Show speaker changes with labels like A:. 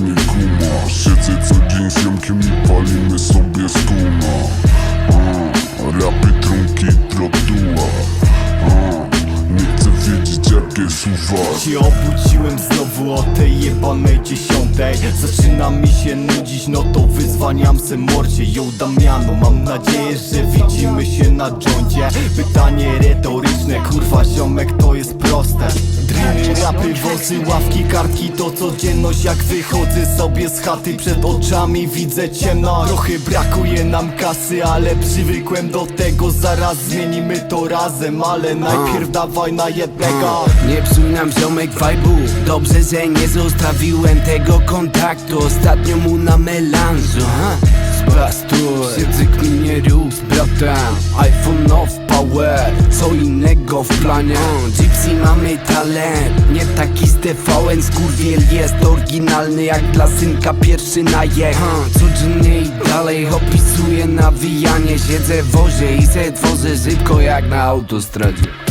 A: nie kuma Siedzę co dzień z Jankiem i palimy sobie skuna uh, mm, Rapy, trunki, tropduła uh, mm, Nie chcę wiedzieć jakie suwa
B: Się obudziłem znowu o tej jebanej dziesiątej. Zaczyna mi się nudzić, no to wyzwaniam se morcie Yo Damiano, mam nadzieję, że widzimy się na dżoncie Pytanie retoryczne, Rapy, wozy, ławki, kartki to codzienność Jak wychodzę sobie z chaty. Przed oczami widzę ciemno Trochę brakuje nam kasy, ale przywykłem do tego. Zaraz zmienimy to razem, ale najpierw dawaj na jednego.
C: Nie psuj nam ziomek vibe'u. Dobrze, że nie zostawiłem tego kontaktu. Ostatnio mu na melanżu ha? Bratem iPhone of power Co innego w planie? Gypsy mamy talent Nie taki z TVN Skurwiel jest oryginalny Jak dla synka pierwszy na je ha? Codziennie i dalej opisuję nawijanie. Siedzę w wozie i se tworzę szybko jak na autostradzie